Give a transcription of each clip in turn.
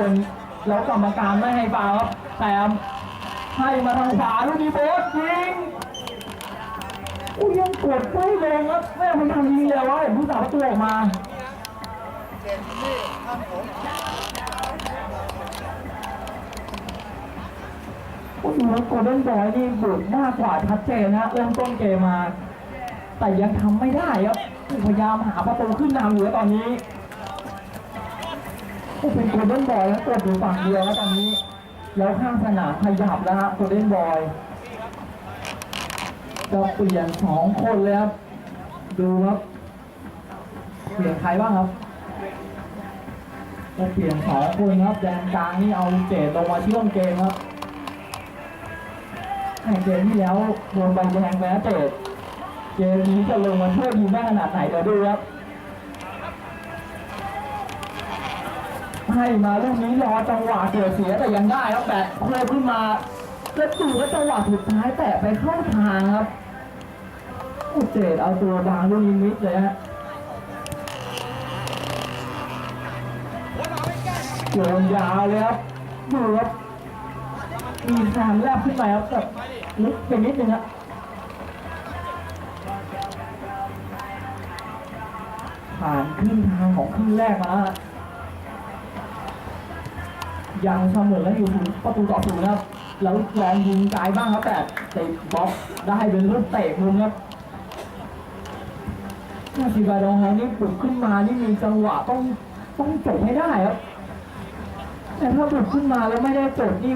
คนแล้วกรรมการไม่ให้ฟาวครับแต้มให้มาทางขวาลูกนี้โบสยิงอุ้ยยังกดไม่ลงครับแม่มันทำยิงเร็วะเห็นผู้สาวประตูออกมาโอ้โหโกลเด้นบอยนี่บุกมากกว่าชัดเจนนะเริ่มต้นเกมมา แต่ยังทำไม่ได้ครับพยายามหาประตูขึ้นนำอยู่แล้วตอนนี้ ก็เป็นโกลเด้นบอยแล้วกดอยู่ฝั่งเดียวแล้วตอนนี้ แล้วข้างสนามขยับแล้วฮะโกลเด้นบอยจะเปลี่ยนสองคนเลยครับ ดูครับเปลี่ยนใครบ้างครับจะเปลี่ยนสองคนครับแดนกลางนี่เอาเจดลงมาที่ต้นเกมครับในเกมที่แล้วโดนใบแดงแม้เจดเกมนี้จะลงมาช่วยทีมได้ขนาดไหนเดี๋ยวดูครับ ให้มาลูกนี้รอจังหวะเกิดเสียแต่ยังได้ครับแบตโคขึ้นมาแล้วดูว่าจังหวะสุดท้ายแตะไปเข้าทางครับโอ้เจดเอาตัวบางลูกนี้มิดเลยฮะเกี่ยวยาวเลยครับดูครับมีแซมแลบขึ้นไปครับแบบลึกไปนิดนึงครับผ่านครึ่งทางของครึ่งแรกมาแล้ว ยังเสมอกันอยู่ถึงประตูต่อศูนย์ครับแล้วลองยิงไกลบ้างครับแต่ติดบล็อกได้เป็นลูกเตะมุมครับถ้าซิบาดองฮองนี่ปลุกขึ้นมานี่มีจังหวะต้องต้องจบให้ได้ครับแต่ถ้าปลุกขึ้นมาแล้วไม่ได้จบนี่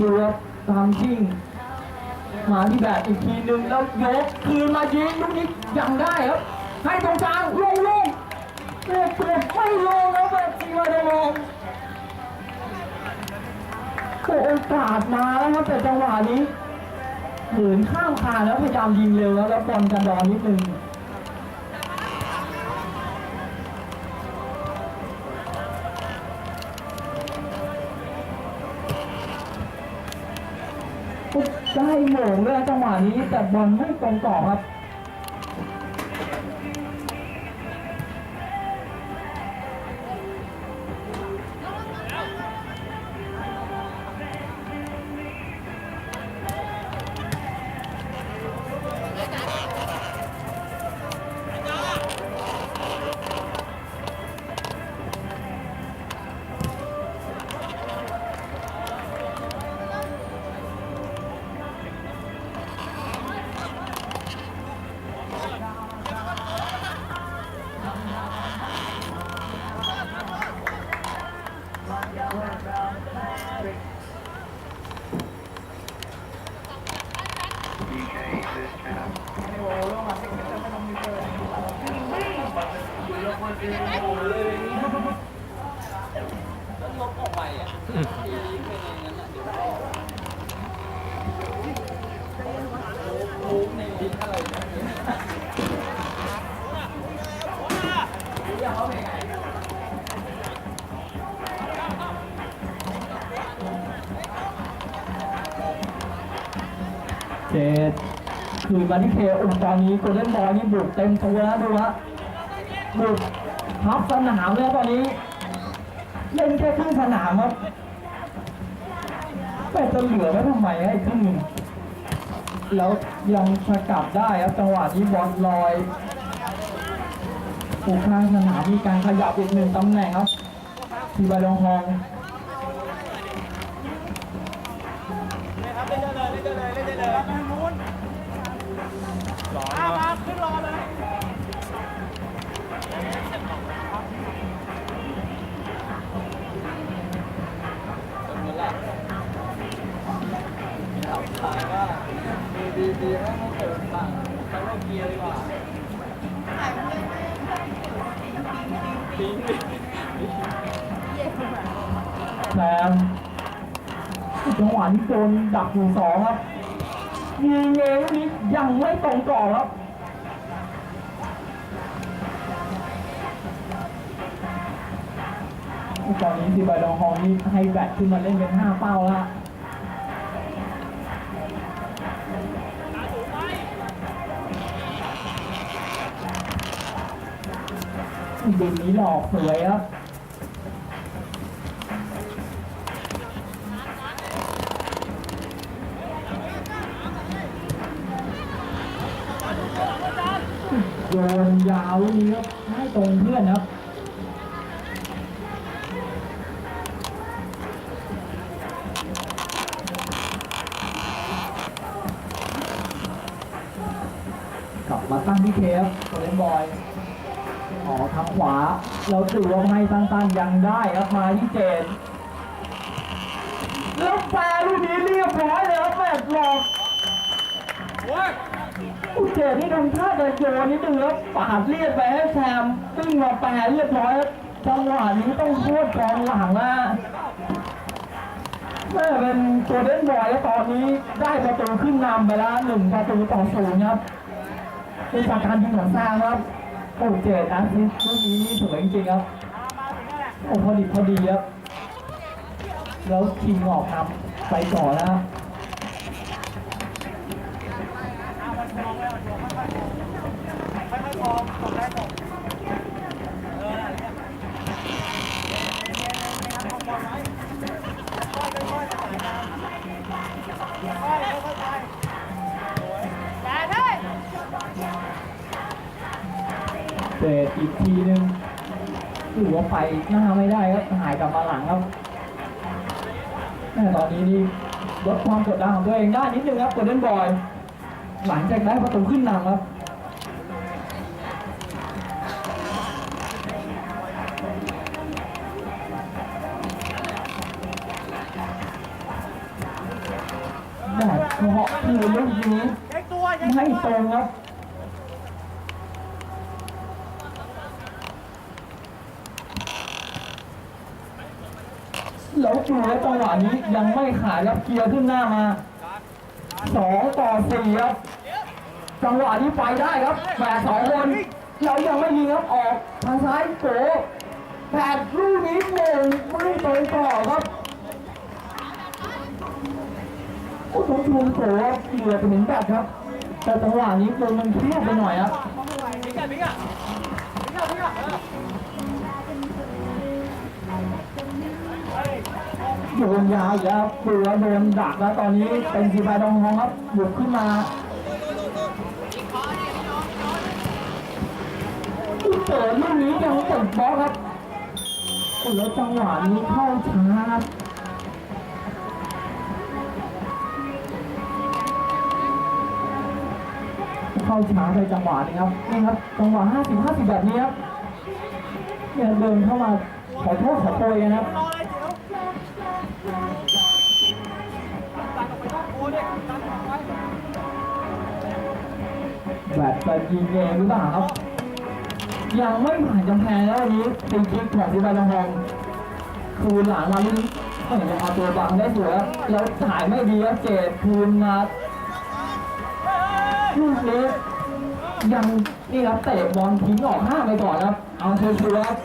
ดูครับตามชิงมาที่แบบอีกทีนึงแล้วยกคืนมายิงลูกนี้ยังได้ครับให้ตรงกลางลงลงเตะเตะไม่ลงแล้วแบบซิบาดอง ฮองโอกาสมาแล้วครับแต่จังหวะนี้เหินข้ามคาแล้วพยายามยิงเร็วแล้วแล้วบอลกันดอนนิดนึงได้โหม่งด้วยจังหวะนี้แต่บอลไม่ตรงต่อครับ เจดคืนมาที่เคอุตอนนี้โกลเด้นบอลนี่บุกเต็มตัวแล้วดูฮะบุกทับสนามเลยตอนนี้เล่นแค่ครึ่งสนามครับแต่จะเหลือไว้ทำไมให้ครึ่งหนึ่งแล้วยังสกัดได้ครับจังหวะนี้บอลลอยผูกข้างสนามมีการขยับอีกหนึ่งตำแหน่งครับทีบาดองทอง ขึ้นรอเลยจบแซมจังหวะนี้โดนดักอยู่สองครับ ยิงเองลูกนี้ยังไม่ตรงกรอบครับตอนนี้ซีบาดองฮองนี่ให้แบตขึ้นมาเล่นเป็นห้าเป้าแล้วฮะบินนี้หลอกสวยครับ โยาวลูกนี้ครับให้ตรงเพื่อนครับกลับมาตั้งที่เคฟโคเลนบอยอ๋อทางขวาเราถือว่าให้ตั้งๆยังได้ครับมาที่เจนแล้วแปรลูกนี้เรียบร้อยเลยครับแปดหลอกอุย เจนนี่ทำท่าจะโยนนิดนึงครับปาดเลียดไปให้แซมซึ่งมาแปรเรียบร้อยจังหวะนี้ต้องโทษกองหลังนะแม่เป็นตัวเล่นบอยแล้วตอนนี้ได้ประตูขึ้นนำไปแล้วหนึ่งประตูต่อศูนย์ครับเป็นจากการยิงของแซมครับโอ้เจดแอสซิสต์ลูกนี้นี่สวยจริงๆครับโอ้พอดีพอดีครับแล้วคิงออกนำไปก่อนนะครับ เจดอีกทีนึงถือว่าไปหน้าไม่ได้ครับหายกลับมาหลังครับแม่ตอนนี้นี่ลดความกดดันของตัวเองได้นิดนึงครับกดเล่นบอย หลังจากได้ประตูขึ้นนำครับ แบบเพราะคือลูกนี้เช็คตัวเช็คไม่ตัวตรงครับแล้วดูแล้วจังหวะนี้ยังไม่ขาดครับเกียร์ขึ้นหน้ามาสองต่อสี่ครับจังหวะนี้ไปได้ครับแปดสองคนเรายังไม่ยิงครับออกทางซ้ายโกแปดลูกนี้โมงไม่ตรงต่อครับ โอ้ต้องชูโกครับเหลือเป็นแบบครับ แต่จังหวะนี้วมันแคบไปหน่อยครับพิกัดพิกัดพิกัดพิกัดเออโยนยาอีกแล้วเปือโดนดักแล้วตอนนี้เป็นสีไฟดองทองครับบุกขึ้นมาเปิดลูกนี้ยังเปิดบล็อกครับโอ้แล้วจังหวะนี้เข้าช้าครับ เข้าช้าไปจังหวะนี้ครับนี่ครับจังหวะ 50 50 แบบนี้ครับเนี่ยเดินเข้ามาขอโทษขอโพยกันครับรออะไรเตออกไปนอกโค้เนี่ยตัดออกไปแบบจะยิงเองหรือเปล่าครับ ยังไม่ผ่านกำแพงแล้ววันนี้ตีคิกของที่บาลองคืนหลังมาลุ้นเห็นจะเอาตัวบังได้สวยแล้วถ่ายไม่ดีครับเจดคืนมา ลูกนี้ยังนี่ครับเตะบอลทิ้งออกห้าไปก่อนครับ เอาชัวร์ๆครับ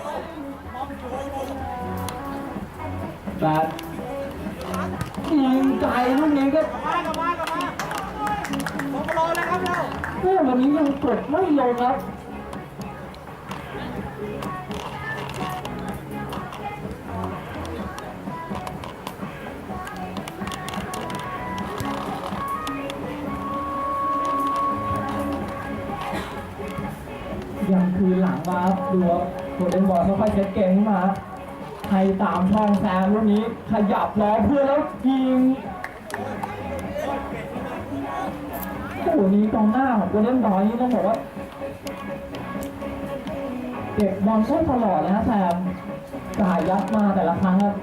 แบบยิงไกลลูกนี้ก็มากลับมากลับาลงมารอเลยครับเราเพื่อวันนี้ยังกดไม่ลงครับ คือหลังมาครับดูว่าโกลเด้นบอลค่อยๆเช็ดเกมขึ้นมาใครตามช่องแซมลูกนี้ขยับล้อเพื่อนแล้วยิงโอ้โหนี้กองหน้าของโกลเด้นบอลนี่ต้องบอกว่าเก็บบอลต้นตลอดนะแซมจ่ายยัดมาแต่ละครั้งครับ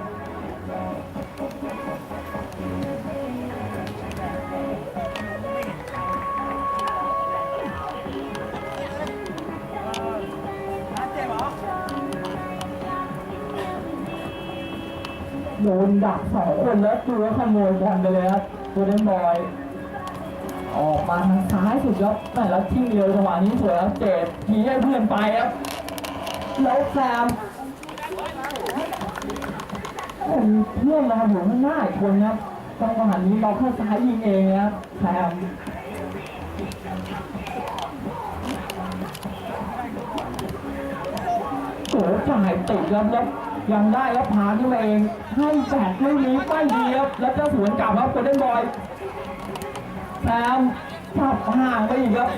โดนดักสองคนแล้วดูว่าขโมยบอลไปเลยครับโกลเด้นบอย ออกมาทางซ้ายสุดครับแต่ละทิ้งเดียวจังหวะนี้สวยครับเจดทีให้เพื่อนไปครับแล้วแซมเพื่อนเราอยู่ข้างหน้าอีกคนครับจังหวะนี้เราเข้าซ้ายยิงเองนะครับแซมโอ้จ่ายติดครับแล้ว ยังได้ครับพาขึ้นมาเองให้แบกไม่นี้ไม่ดีครับแล้วเจ้าสวนกลับครับโกลเด้นบอยแซมจับห่างไปอีกครับ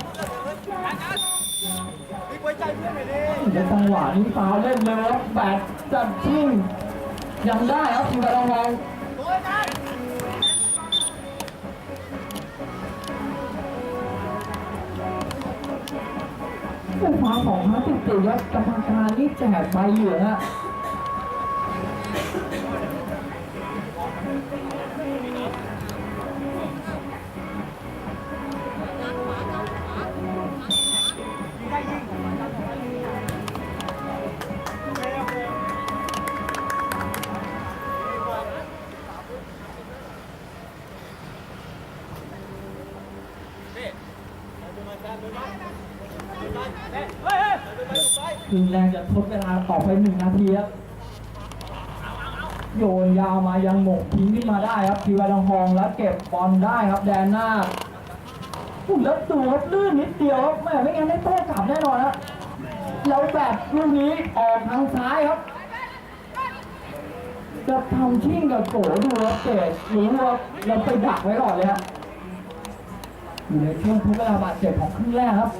บิ๊กไว้ใจเพื่อนหน่อยดิในจังหวะนี้ฟาวเล่นเลยครับแบดจัดชิงยังได้ครับทีมกระดองทองโดยกันเป็นฟาวของฮัตติดติดครับกรรมการนี่แจกใบเหลืองอะ มาดูไปทีมแรงจะทดเวลาต่อไปหนึ่งนาทีครับโยนยาวมายังหมงทิ้งขึ้นมาได้ครับทีมกระดองทองแล้วเก็บบอลได้ครับแดนหน้าอุ้ยแล้วดูครับลื่นนิดเดียวครับแม่ไม่งั้นได้โต้กลับแน่นอนนะแล้วแบบลูกนี้ออกทางซ้ายครับจะทำชิ่งกับโกดูครับเกดรู้ว่าเราไปดักไว้ก่อนเลยครับอยู่ในช่วงทุกเวลาบาดเจ็บของครึ่งแรกครับ